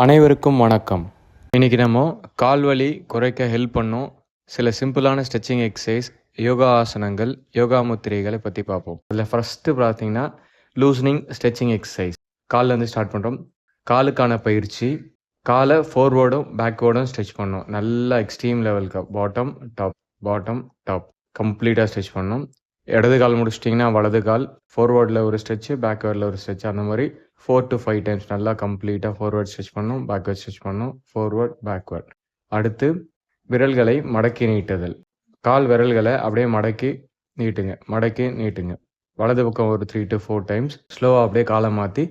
அனைவருக்கும் வணக்கம். இன்னைக்கு நம்ம கால் வலி குறைக்க ஹெல்ப் பண்ணும் சில சிம்பிளான ஸ்ட்ரெச்சிங் எக்ஸசைஸ் யோகா ஆசனங்கள் யோகா முத்திரைகளை பற்றி பார்ப்போம். இதில் ஃபஸ்ட்டு பார்த்தீங்கன்னா லூஸ்னிங் ஸ்ட்ரெச்சிங் எக்ஸசைஸ் கால்லேருந்து ஸ்டார்ட் பண்ணுறோம் காலுக்கான பயிற்சி காலை ஃபோர்வேர்டும் பேக்வேர்டும் ஸ்ட்ரெச் பண்ணோம். நல்லா எக்ஸ்ட்ரீம் லெவலுக்கு பாட்டம் டாப் பாட்டம் டாப் கம்ப்ளீட்டாக ஸ்ட்ரெச் பண்ணோம். இடது கால் முடிச்சிட்டிங்கன்னா வலது கால் ஃபோர்வேர்டில் ஒரு ஸ்ட்ரெச்சு பேக்வேர்டில் ஒரு ஸ்ட்ரெச் அந்த மாதிரி ஃபோர் டு ஃபைவ் டைம்ஸ் நல்லா கம்ப்ளீட்டாக ஃபார்வர்ட் ஸ்ட்ரெச் பண்ணும் பேக்வேர்ட் ஸ்ட்ரெச் பண்ணும் ஃபார்வர்ட் பேக்வேர்ட் அடுத்து விரல்களை மடக்கி நீட்டுதல். கால் விரல்களை அப்படியே மடக்கி நீட்டுங்க மடக்கி நீட்டுங்க. வலது பக்கம் ஒரு த்ரீ டு ஃபோர் டைம்ஸ் ஸ்லோவாக அப்படியே காலை மாற்றி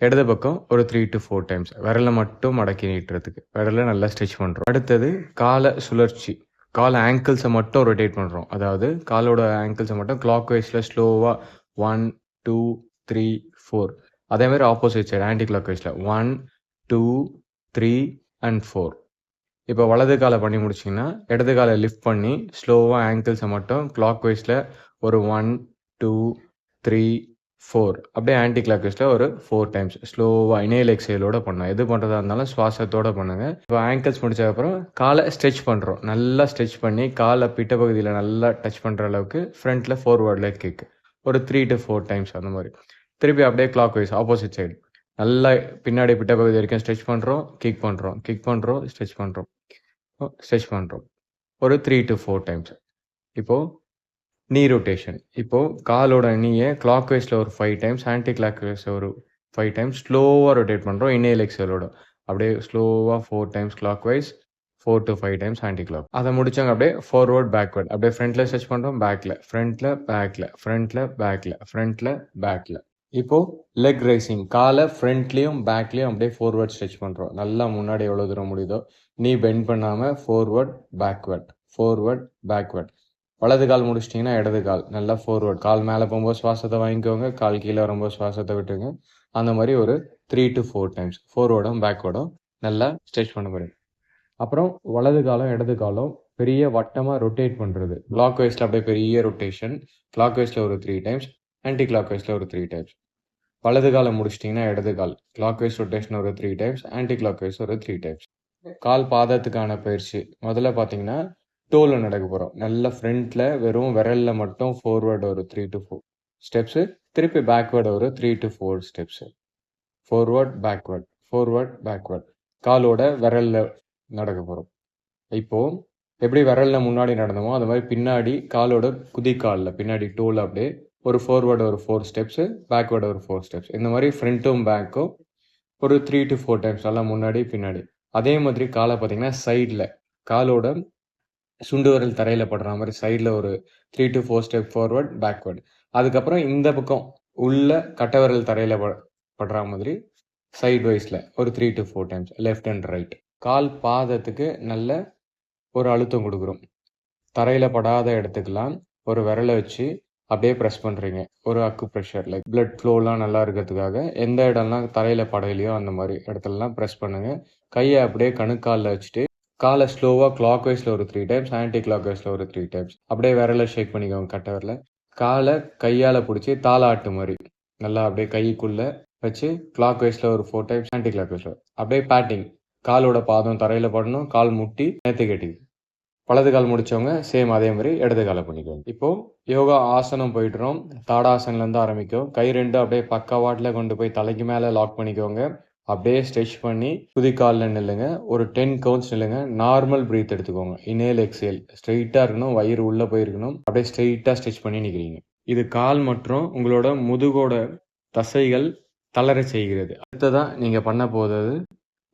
இடது பக்கம் ஒரு த்ரீ டு ஃபோர் டைம்ஸ் விரலை மட்டும் மடக்கி நீட்டுறதுக்கு. விரலை நல்லா ஸ்ட்ரெச் பண்ணுறோம் அடுத்தது காலை சுழற்சி. கால் ஆங்கிள்ஸை மட்டும் ரொட்டேட் பண்ணுறோம் அதாவது காலோட ஆங்கிள்ஸை மட்டும் கிளாக் வைஸில் ஸ்லோவாக ஒன் டூ த்ரீ ஃபோர் அதே மாதிரி ஆப்போசிட் சைடு ஆன்டி கிளாக் வைஸில் one two three and four இப்போ வலது காலை பண்ணி முடிச்சிங்கன்னா இடது காலை லிஃப்ட் பண்ணி ஸ்லோவாக ஆங்கிள்ஸை மட்டும் கிளாக் வைஸில் ஒரு ஒன் டூ த்ரீ ஃபோர் அப்படியே ஆன்டி கிளாக் வைஸில் ஒரு ஃபோர் டைம்ஸ் ஸ்லோவாக இணையல் எக்ஸைலோட பண்ணோம் எது பண்ணுறதா இருந்தாலும் சுவாசத்தோடு பண்ணுங்க. இப்போ ஆங்கிள்ஸ் முடிச்சதுக்கப்புறம் காலை ஸ்ட்ரெச் பண்ணுறோம் நல்லா ஸ்ட்ரெச் பண்ணி காலை பிட்ட பகுதியில் நல்லா டச் பண்ணுற அளவுக்கு ஃப்ரண்ட்டில் ஃபார்வர்டில் கிக் ஒரு த்ரீ டு ஃபோர் டைம்ஸ் அந்த மாதிரி. திருப்பி அப்படியே கிளாக் வைஸ் ஆப்போசிட் சைடு நல்லா பின்னாடி பிட்ட பகுதி வரைக்கும் ஸ்ட்ரெச் பண்ணுறோம் கிக் பண்ணுறோம் கிக் பண்ணுறோம் ஸ்ட்ரெச் பண்ணுறோம் ஸ்ட்ரெச் பண்ணுறோம் ஒரு த்ரீ டு ஃபோர் டைம்ஸ் இப்போது நீ ரொட்டேஷன் இப்போது காலோட நீயை கிளாக் வைஸில் ஒரு ஃபைவ் டைம்ஸ் ஆன்டி கிளாக் வைஸில் ஒரு ஃபைவ் டைம்ஸ் ஸ்லோவாக ரொட்டேட் பண்ணுறோம் இன்னேல் எக்ஸலோட அப்படியே ஸ்லோவாக four times clockwise four to five times anti clock அதை முடிச்சாங்க அப்படியே ஃபார்வர்ட் பேக்வர்ட் அப்படியே ஃப்ரண்ட்டில் ஸ்ட்ரெச் பண்ணுறோம் பேக்கில் ஃப்ரண்ட்டில் பேக்கில் ஃப்ரண்ட்டில் பேக்கில் ஃப்ரண்ட்டில் பேக்கில் இப்போது லெக் ரைசிங் காலை ஃப்ரண்ட்லேயும் பேக்லேயும் அப்படியே ஃபார்வர்ட் ஸ்ட்ரெச் பண்ணுறோம் நல்லா முன்னாடி எவ்வளோ தூரம் முடியுதோ நீ பெண்ட் பண்ணாமல் ஃபார்வர்ட் பேக்வர்ட் ஃபார்வர்ட் பேக்வர்ட் வலது கால் முடிச்சிட்டிங்கன்னா இடது கால். நல்லா ஃபார்வர்ட் கால் மேலே போகும்போது சுவாசத்தை வாங்கிக்கோங்க. கால் கீழே வரும்போது சுவாசத்தை விட்டுருங்க. அந்த மாதிரி ஒரு த்ரீ டு ஃபோர் டைம்ஸ் ஃபார்வர்டும் பேக்வர்டும் நல்லா ஸ்ட்ரெச் பண்ண முடியும் அப்புறம் வலது காலம் இடது காலம் பெரிய வட்டமாக ரொட்டேட் பண்ணுறது கிளாக் வைஸில் அப்படியே பெரிய ரொட்டேஷன் கிளாக் வைஸில் ஒரு த்ரீ டைம்ஸ் ஆன்டி கிளாக் வைஸில் ஒரு த்ரீ டைம்ஸ் வலது காலை முடிச்சிட்டிங்கன்னா இடது கால். கிளாக் வைஸ் ரொட்டேஷன் ஒரு three times anti clockwise ஒரு த்ரீ டைம்ஸ் கால் பாதத்துக்கான பயிற்சி. முதல்ல பார்த்தீங்கன்னா டோவில் நடக்க போகிறோம் நல்ல ஃப்ரண்ட்டில் வெறும் விரலில் மட்டும் ஃபோர்வேர்டு ஒரு த்ரீ டு ஃபோர் ஸ்டெப்ஸு திருப்பி பேக்வேர்டு ஒரு three to four steps forward backward forward backward காலோட விரலில் நடக்க போகிறோம் இப்போது எப்படி விரலில் முன்னாடி நடந்தோமோ அது மாதிரி பின்னாடி காலோட குதிக்காலில் பின்னாடி டோல் அப்படியே ஒரு ஃபார்வேர்டு ஒரு ஃபோர் ஸ்டெப்ஸு பேக்வேர்டு ஒரு ஃபோர் ஸ்டெப்ஸ் இந்த மாதிரி ஃப்ரண்ட்டும் பேக்கும் ஒரு த்ரீ டு ஃபோர் டைம்ஸ் எல்லாம் முன்னாடி பின்னாடி. அதே மாதிரி காலை பார்த்தீங்கன்னா சைடில் காலோட சுண்டு விரல் தரையில் படுற மாதிரி சைடில் ஒரு three to four step forward backward அதுக்கப்புறம் இந்த பக்கம் உள்ள கட்டை விரல் தரையில் படுற மாதிரி சைட் வைஸில் ஒரு three to four times left and right கால் பாதத்துக்கு நல்ல ஒரு அழுத்தம் கொடுக்குறோம். தரையில் படாத இடத்துக்கெல்லாம் ஒரு விரலை வச்சு அப்படியே ப்ரெஸ் பண்ணுறீங்க ஒரு அக்கு ப்ரெஷர் லைக் பிளட் ஃப்ளோலாம் நல்லா இருக்கிறதுக்காக எந்த இடம்லாம் தரையில் படையிலையோ அந்த மாதிரி இடத்துலலாம் ப்ரெஸ் பண்ணுங்கள் கையை அப்படியே கணுக்காலில் வச்சுட்டு காலை ஸ்லோவாக கிளாக் வைஸில் ஒரு த்ரீ டைம்ஸ் ஆன்டி கிளாக் வைஸில் ஒரு த்ரீ டைம்ஸ் அப்படியே விரல ஷேக் பண்ணிக்கோங்க கட்ட விரல. காலை கையால் பிடிச்சி தாளாட்டு மாதிரி. நல்லா அப்படியே கைக்குள்ளே வச்சு கிளாக் வைஸில் ஒரு ஃபோர் டைம்ஸ் ஆன்டி கிளாக் வைஸில் அப்படியே பேட்டிங் காலோட பாதம் தரையில் படணும் கால் முட்டி நேற்று கட்டிக்கு வலது கால் முடிச்சவங்க சேம் அதே மாதிரி இடது காலை பண்ணிக்கோங்க. இப்போது யோகா ஆசனம் போயிட்டுறோம். தாடாசன்லேருந்து ஆரம்பிக்கும். கை ரெண்டு அப்படியே பக்கவாட்டில் கொண்டு போய் தலைக்கு மேலே லாக் பண்ணிக்கோங்க. அப்படியே ஸ்ட்ரெச் பண்ணி குதிக்காலில் நில்லுங்க. ஒரு டென் கவுண்ட்ஸ் நில்லுங்க. நார்மல் ப்ரீத் எடுத்துக்கோங்க. இனேல் எக்ஸேல் ஸ்ட்ரெயிட்டாக இருக்கணும். வயிறு உள்ளே போயிருக்கணும். அப்படியே ஸ்ட்ரெயிட்டாக ஸ்ட்ரெச் பண்ணி நிற்கிறீங்க இது கால் மற்றும் உங்களோட முதுகோட தசைகள் தளர செய்கிறது. அடுத்ததான் நீங்கள் பண்ண போகிறது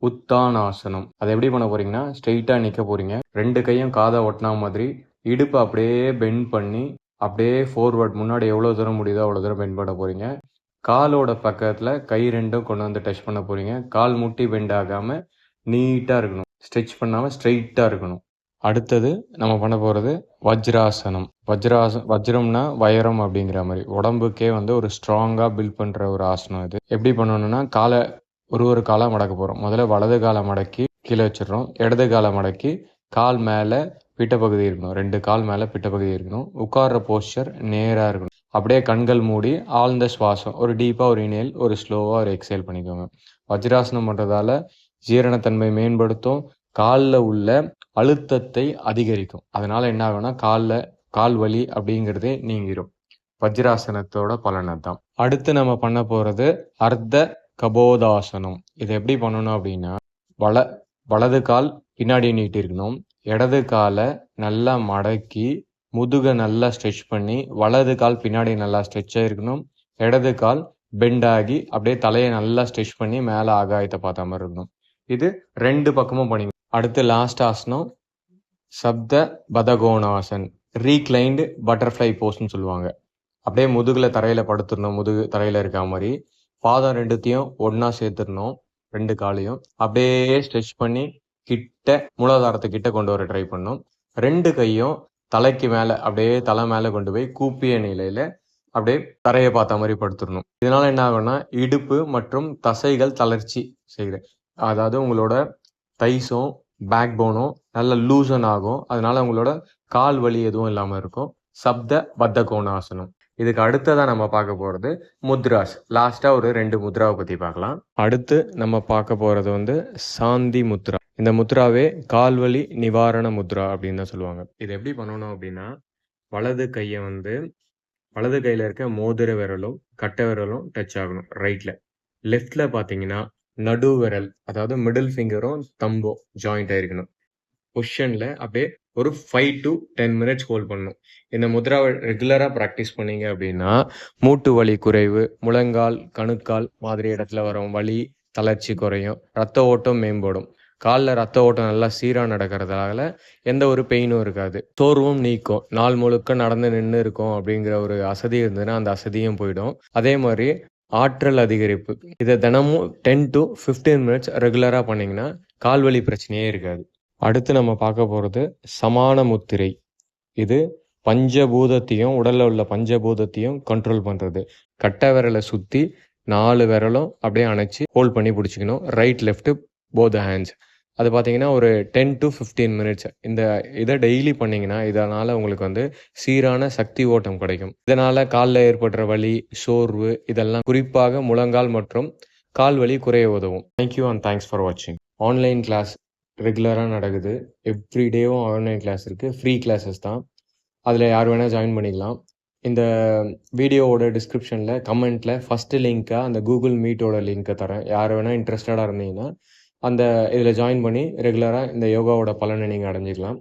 உத்தானாசனம் அதை எப்படி பண்ண போறீங்கன்னா ஸ்ட்ரெயிட்டாக நிற்க போறீங்க. ரெண்டு கையும் காதை ஒட்டினா மாதிரி இடுப்பு அப்படியே பெண்ட் பண்ணி அப்படியே ஃபோர்வர்ட் முன்னாடி எவ்வளோ தூரம் முடியுதோ அவ்வளோ தூரம் பெண்ட் பண்ண போறீங்க. காலோட பக்கத்தில் கை ரெண்டும் கொண்டு வந்து டச் பண்ண போறீங்க. கால் முட்டி பெண்ட் ஆகாமல் நீட்டாக இருக்கணும். ஸ்ட்ரெச் பண்ணாமல் ஸ்ட்ரெயிட்டாக இருக்கணும். அடுத்தது நம்ம பண்ண போகிறது வஜ்ராசனம். வஜ்ராச வஜ்ரம்னா வைரம் அப்படிங்கிற மாதிரி. உடம்புக்கே வந்து ஒரு ஸ்ட்ராங்காக பில்ட் பண்ணுற ஒரு ஆசனம் இது. எப்படி பண்ணணும்னா காலை ஒரு ஒரு காலாக மடக்க போகிறோம் முதல்ல வலது காலை மடக்கி கீழே வச்சிடுறோம். இடது காலை மடக்கி கால் மேலே பிட்டப்பகுதி இருக்கணும். ரெண்டு கால் மேலே பிட்டப்பகுதி இருக்கணும். உட்கார்ற போஸ்டர் நேராக இருக்கணும். அப்படியே கண்கள் மூடி ஆழ்ந்த சுவாசம். ஒரு டீப்பாக ஒரு இனேல் ஒரு ஸ்லோவாக ஒரு எக்ஸைல் பண்ணிக்கோங்க. வஜ்ராசனம் பண்ணுறதால ஜீரணத்தன்மை மேம்படுத்தும். காலில் உள்ள அழுத்தத்தை அதிகரிக்கும். அதனால என்ன ஆகும்னா காலில் கால் வலி அப்படிங்கிறதே நீங்கிரும். வஜ்ராசனத்தோட பலனை தான் அடுத்து நம்ம பண்ண போகிறது அர்த்த கபோதாசனம். இது எப்படி பண்ணணும் அப்படின்னா வல வலது கால் பின்னாடி நீட்டி இருக்கணும் இடது காலை நல்லா மடக்கி முதுகை நல்லா ஸ்ட்ரெச் பண்ணி வலது கால் பின்னாடி நல்லா ஸ்ட்ரெச் ஆகிருக்கணும் இடது கால் பெண்ட் ஆகி அப்படியே தலையை நல்லா ஸ்ட்ரெச் பண்ணி மேலே ஆகாயத்தை பார்த்த மாதிரி இருக்கணும். இது ரெண்டு பக்கமும் பண்ணி. அடுத்து லாஸ்ட் ஆசனம் சப்த பதகோணாசன் ரீக்ளைண்டு பட்டர்ஃப்ளை போஸ்ன்னு சொல்லுவாங்க. அப்படியே முதுகில் தரையில் படுத்துடணும் முதுகு தரையில் இருக்க மாதிரி. பாதம் ரெண்டுத்தையும் ஒன்றா சேர்த்துடணும் ரெண்டு காலையும். அப்படியே ஸ்ட்ரெச் பண்ணி கிட்ட மூலாதாரத்தை கிட்ட கொண்டு வர ட்ரை பண்ணணும் ரெண்டு கையும் தலைக்கு மேலே அப்படியே தலை மேலே கொண்டு போய் கூப்பிய நிலையில அப்படியே தரையை பார்த்த மாதிரி படுத்துடணும். இதனால என்ன ஆகும்னா இடுப்பு மற்றும் தசைகள் தளர்ச்சி செய்யுது. அதாவது உங்களோட தைஸும் பேக் போனும் நல்ல லூசன் ஆகும். அதனால உங்களோட கால் வலி எதுவும் இல்லாமல் இருக்கும். சப்த பத்த கோணாசனம் இதுக்கு அடுத்ததான் நம்ம பார்க்க போகிறது முத்ராஸ். லாஸ்ட்டாக ஒரு ரெண்டு முத்ராவை பற்றி பார்க்கலாம். அடுத்து நம்ம பார்க்க போகிறது வந்து சாந்தி முத்ரா. இந்த முத்ராவே கால்வலி நிவாரண முத்ரா அப்படின்னு தான் சொல்லுவாங்க. இது எப்படி பண்ணணும் அப்படின்னா வலது கையை வந்து வலது கையில் இருக்க மோதிர விரலும் கட்டை விரலும் டச் ஆகணும். ரைட்டில் லெஃப்டில் பார்த்தீங்கன்னா நடு விரல் அதாவது மிடில் ஃபிங்கரும் தம்போ ஜாயிண்ட் ஆயிருக்கணும் பொசிஷனில் அப்படியே ஒரு five to ten minutes hold பண்ணணும். இந்த முத்ராவை ரெகுலராக ப்ராக்டிஸ் பண்ணீங்க அப்படின்னா மூட்டு வலி குறைவு முழங்கால் கணுக்கால் மாதிரி இடத்துல வரும். வலி தளர்ச்சி குறையும். ரத்த ஓட்டம் மேம்படும். காலில் ரத்த ஓட்டம் நல்லா சீராக நடக்கிறதால எந்த ஒரு பெயினும் இருக்காது. சோர்வும் நீக்கும். நாள் முழுக்க நடந்து நின்று இருக்கும் அப்படிங்கிற ஒரு அசதி இருந்ததுன்னா அந்த அசதியும் போயிடும். அதே மாதிரி ஆற்றல் அதிகரிப்பு. இதை தினமும் டென் டு ஃபிஃப்டீன் மினிட்ஸ் ரெகுலராக பண்ணிங்கன்னா கால்வலி பிரச்சனையே இருக்காது. அடுத்து நம்ம பார்க்க போகிறது சமான முத்திரை. இது பஞ்சபூதத்தையும் உடலில் உள்ள பஞ்சபூதத்தையும் கண்ட்ரோல் பண்ணுறது கட்டை விரலை சுற்றி நாலு விரலும் அப்படியே அணைச்சி ஹோல்ட் பண்ணி பிடிச்சிக்கணும். ரைட் லெஃப்ட் போத் ஹேண்ட்ஸ் அது பார்த்தீங்கன்னா ஒரு டென் டு ஃபிஃப்டீன் மினிட்ஸ் இந்த இதை டெய்லி பண்ணிங்கன்னா இதனால் உங்களுக்கு வந்து சீரான சக்தி ஓட்டம் கிடைக்கும். இதனால் காலில் ஏற்படுற வலி சோர்வு இதெல்லாம் குறிப்பாக முழங்கால் மற்றும் கால் வலி குறைய உதவும். Thank you and thanks for வாட்சிங் ஆன்லைன் கிளாஸ் ரெகுலராக நடக்குது. எவ்ரி டேவும் ஆன்லைன் கிளாஸ் இருக்குது ஃப்ரீ கிளாஸஸ் தான். அதில் யார் வேணால் ஜாயின் பண்ணிக்கலாம். இந்த வீடியோவோட டிஸ்கிரிப்ஷனில் கமெண்ட்டில் ஃபஸ்ட்டு லிங்க்காக அந்த கூகுள் மீட்டோட லிங்க்கை தரேன். யார் வேணால் இன்ட்ரெஸ்டடாக இருந்தீங்கன்னா அந்த இதில் ஜாயின் பண்ணி ரெகுலராக இந்த யோகாவோட பலனை நீங்கள் அடைஞ்சிக்கலாம்.